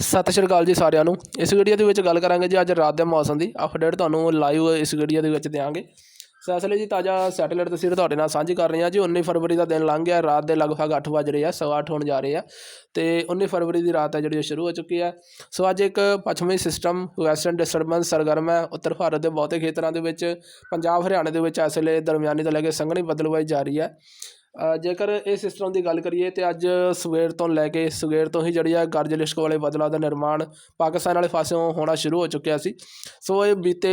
ਸਤਿ ਸ਼੍ਰੀ ਅਕਾਲ ਜੀ ਸਾਰਿਆਂ ਨੂੰ। ਇਸ ਵੀਡੀਓ ਦੇ ਵਿੱਚ ਗੱਲ ਕਰਾਂਗੇ ਜੀ ਅੱਜ ਰਾਤ ਦੇ ਮੌਸਮ ਦੀ। ਅਪਡੇਟ ਤੁਹਾਨੂੰ ਲਾਈਵ ਇਸ ਵੀਡੀਓ ਦੇ ਵਿੱਚ ਦੇਵਾਂਗੇ ਸੋ ਇਸ ਲਈ ਜੀ ਤਾਜ਼ਾ ਸੈਟੇਲਾਈਟ ਤਸਵੀਰ ਤੁਹਾਡੇ ਨਾਲ ਸਾਂਝੀ ਕਰ ਰਹੇ ਹਾਂ ਜੀ। 19 ਫਰਵਰੀ ਦਾ ਦਿਨ ਲੰਘ ਗਿਆ। ਰਾਤ ਦੇ ਲਗਭਗ 8 ਵਜ ਰਹੇ ਆ, ਸਵਾ ਅੱਠ ਹੋਣ ਜਾ ਰਹੇ ਆ। ਤੇ 19 ਫਰਵਰੀ ਦੀ ਰਾਤ ਹੈ ਜਿਹੜੀ ਉਹ ਸ਼ੁਰੂ ਹੋ ਚੁੱਕੀ ਹੈ ਸੋ ਅੱਜ ਇੱਕ ਪੱਛਮੀ ਸਿਸਟਮ ਵੈਸਟਰਨ ਡਿਸਟਰਬੈਂਸ ਸਰਗਰਮ ਹੈ। ਉੱਤਰ ਭਾਰਤ ਦੇ ਬਹੁਤੇ ਖੇਤਰਾਂ ਦੇ ਵਿੱਚ, ਪੰਜਾਬ, ਹਰਿਆਣਾ ਦੇ ਵਿੱਚ ਇਸ ਵੇਲੇ ਦਰਮਿਆਨੀ ਤੋਂ ਲੈ ਕੇ ਸੰਘਣੀ ਬੱਦਲਵਾਈ ਜਾਰੀ ਹੈ। ਜੇਕਰ ਇਹ ਸਿਸਟਮ ਦੀ ਗੱਲ ਕਰੀਏ ਤੇ ਅੱਜ ਸਵੇਰ ਤੋਂ ਲੈ ਕੇ ਸਵੇਰ ਤੋਂ ਹੀ ਜਿਹੜੀ ਆ ਗਰਜ ਲਿਸ਼ਕ ਵਾਲੇ ਬੱਦਲਾਂ ਦਾ ਨਿਰਮਾਣ ਪਾਕਿਸਤਾਨ ਵਾਲੇ ਪਾਸਿਓਂ ਹੋਣਾ ਸ਼ੁਰੂ ਹੋ ਚੁੱਕਿਆ ਸੀ। ਸੋ ਇਹ ਬੀਤੇ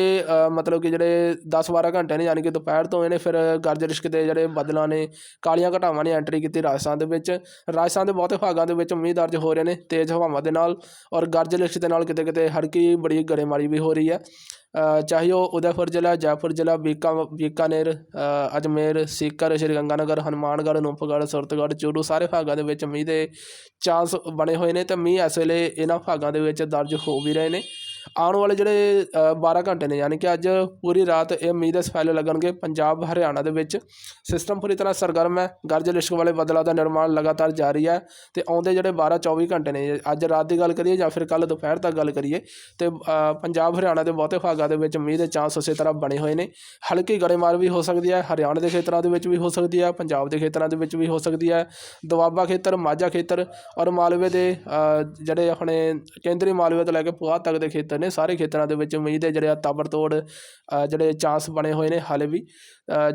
ਮਤਲਬ ਕਿ ਜਿਹੜੇ 10-12 ਘੰਟੇ ਨੇ ਯਾਨੀ ਕਿ ਦੁਪਹਿਰ ਤੋਂ ਇਹਨੇ ਫਿਰ ਗਰਜ ਲਿਸ਼ਕ ਦੇ ਜਿਹੜੇ ਬੱਦਲਾਂ ਨੇ, ਕਾਲੀਆਂ ਘਟਾਵਾਂ ਨੇ ਐਂਟਰੀ ਕੀਤੀ ਰਾਜਸਥਾਨ ਦੇ ਵਿੱਚ। ਰਾਜਸਥਾਨ ਦੇ ਬਹੁਤੇ ਭਾਗਾਂ ਦੇ ਵਿੱਚ ਮੀਂਹ ਦਰਜ ਹੋ ਰਹੇ ਨੇ ਤੇਜ਼ ਹਵਾਵਾਂ ਦੇ ਨਾਲ ਔਰ ਗਰਜ ਲਿਸ਼ਕ ਦੇ ਨਾਲ ਕਿਤੇ ਕਿਤੇ ਹਲਕੀ ਬੜੀ ਗੜੇਮਾਰੀ ਵੀ ਹੋ ਰਹੀ ਹੈ। ਚਾਹੇ ਉਹ ਉਦੈਪੁਰ ਜ਼ਿਲ੍ਹਾ, ਜੈਪੁਰ ਜ਼ਿਲ੍ਹਾ, ਬੀਕਾ, ਬੀਕਾਨੇਰ ਅਜਮੇਰ, ਸੀਕਰ, ਸ਼੍ਰੀ ਗੰਗਾਨਗਰ, ਹਨੂੰਮਾਨਗੜ੍ਹ ਅਨੂਪਗੜ੍ਹ ਸੁਰਤਗੜ੍ਹ, ਚੂਰੂ ਸਾਰੇ ਭਾਗਾਂ ਦੇ ਵਿੱਚ ਮੀਂਹ ਦੇ ਚਾਂਸ ਬਣੇ ਹੋਏ ਨੇ ਅਤੇ ਮੀਂਹ ਇਸ ਵੇਲੇ ਇਹਨਾਂ ਭਾਗਾਂ ਦੇ ਵਿੱਚ ਦਰਜ ਹੋ ਵੀ ਰਹੇ ਨੇ। ਆਉਣ ਵਾਲੇ ਜਿਹੜੇ ਅ, 12 ਘੰਟੇ ਨੇ ਯਾਨੀ ਕਿ ਅੱਜ ਪੂਰੀ ਰਾਤ ਇਹ ਮੀਂਹ ਦੇ ਸਫੈਲੇ ਲੱਗਣਗੇ ਪੰਜਾਬ ਹਰਿਆਣਾ ਦੇ ਵਿੱਚ। ਸਿਸਟਮ ਪੂਰੀ ਤਰ੍ਹਾਂ ਸਰਗਰਮ ਹੈ ਗਰਜ ਲਿਸ਼ਕ ਵਾਲੇ ਬੱਦਲਾਂ ਦਾ ਨਿਰਮਾਣ ਲਗਾਤਾਰ ਜਾਰੀ ਹੈ ਤੇ ਆਉਂਦੇ ਜਿਹੜੇ 12 24 ਘੰਟੇ ਨੇ ਅੱਜ ਰਾਤ ਦੀ ਗੱਲ ਕਰੀਏ ਜਾਂ ਫਿਰ ਕੱਲ ਦੁਪਹਿਰ ਤੱਕ ਗੱਲ ਕਰੀਏ ਤੇ ਪੰਜਾਬ ਹਰਿਆਣਾ ਦੇ ਬਹੁਤੇ ਭਾਗਾਂ ਦੇ ਵਿੱਚ ਮੀਂਹ ਦੇ ਚਾਂਸ ਉਸੇ ਤਰ੍ਹਾਂ ਬਣੇ ਹੋਏ ਨੇ। ਹਲਕੀ ਗੜੇਮਾਰ ਵੀ ਹੋ ਸਕਦੀ ਹੈ ਹਰਿਆਣਾ ਦੇ ਖੇਤਰਾਂ ਦੇ ਵਿੱਚ ਵੀ ਹੋ ਸਕਦੀ ਹੈ ਪੰਜਾਬ ਦੇ ਖੇਤਰਾਂ ਦੇ ਵਿੱਚ ਵੀ ਹੋ ਸਕਦੀ ਹੈ। ਦੁਆਬਾ ਖੇਤਰ ਮਾਝਾ ਖੇਤਰ ਔਰ ਮਾਲਵੇ ਦੇ ਜਿਹੜੇ ਆਪਣੇ ਕੇਂਦਰੀ ਮਾਲਵੇ ਤੋਂ ਲੈ ਕੇ ਪੁਆਧ ਤੱਕ ਦੇ ਖੇਤਰ ਨੇ ਸਾਰੇ ਖੇਤਰਾਂ ਦੇ ਵਿੱਚ ਮੀਂਹ ਦੇ ਜਿਹੜੇ ਆ ਤਾਬੜਤੋੜ ਅ, ਜਿਹੜੇ ਚਾਂਸ ਬਣੇ ਹੋਏ ਨੇ ਹਾਲੇ ਵੀ।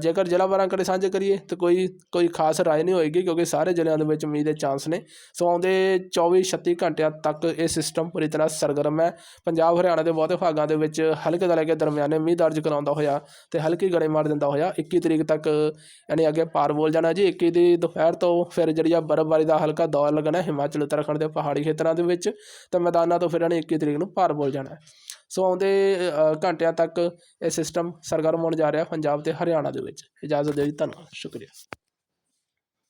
ਜੇਕਰ ਜ਼ਿਲ੍ਹਾ ਵਾਰਾਂ ਕਦੇ ਸਾਂਝੇ ਕਰੀਏ ਤਾਂ ਕੋਈ ਕੋਈ ਖਾਸ ਰਾਏ ਨਹੀਂ ਹੋਏਗੀ ਕਿਉਂਕਿ ਸਾਰੇ ਜ਼ਿਲ੍ਹਿਆਂ ਦੇ ਵਿੱਚ ਮੀਂਹ ਦੇ ਚਾਂਸ ਨੇ। ਸੋ ਆਉਂਦੇ 24 36 ਘੰਟਿਆਂ ਤੱਕ ਇਹ ਸਿਸਟਮ ਪੂਰੀ ਤਰ੍ਹਾਂ ਸਰਗਰਮ ਹੈ। ਪੰਜਾਬ ਹਰਿਆਣਾ ਦੇ ਬਹੁਤੇ ਭਾਗਾਂ ਦੇ ਵਿੱਚ ਹਲਕੇ ਤੋਂ ਲੈ ਕੇ ਦਰਮਿਆਨੇ ਮੀਂਹ ਦਰਜ ਕਰਾਉਂਦਾ ਹੋਇਆ ਤੇ ਹਲਕੀ ਗੜੇ ਮਾਰ ਦਿੰਦਾ ਹੋਇਆ। 21 ਤਰੀਕ ਤੱਕ ਯਾਨੀ ਅੱਗੇ ਪਾਰ ਬੋਲ ਜਾਣਾ ਜੀ। 21 ਦੀ ਦੁਪਹਿਰ ਤੋਂ ਫਿਰ ਜਿਹੜੀ ਆ ਬਰਫ਼ਬਾਰੀ ਦਾ ਹਲਕਾ ਦੌਰ ਲੱਗਣਾ ਹਿਮਾਚਲ ਉੱਤਰਾਖੰਡ ਦੇ ਪਹਾੜੀ ਖੇਤਰਾਂ ਦੇ ਵਿੱਚ ਤੇ ਮੈਦਾਨਾਂ ਤੋਂ ਫਿਰ ਇਹਨੇ 21 ਤਰੀਕ ਨੂੰ ਪਾਰ ਬੋਲ ਜਾਣਾ। ਹੈ। ਸੋ ਆਉਂਦੇ ਘੰਟਿਆਂ ਤੱਕ ਇਹ ਸਿਸਟਮ ਸਰਗਰਮ ਹੋਣ ਜਾ ਰਿਹਾ ਪੰਜਾਬ ਅਤੇ ਹਰਿਆਣਾ ਦੇ ਵਿੱਚ ਇਜਾਜ਼ਤ ਦਿਓ ਜੀ, ਧੰਨਵਾਦ, ਸ਼ੁਕਰੀਆ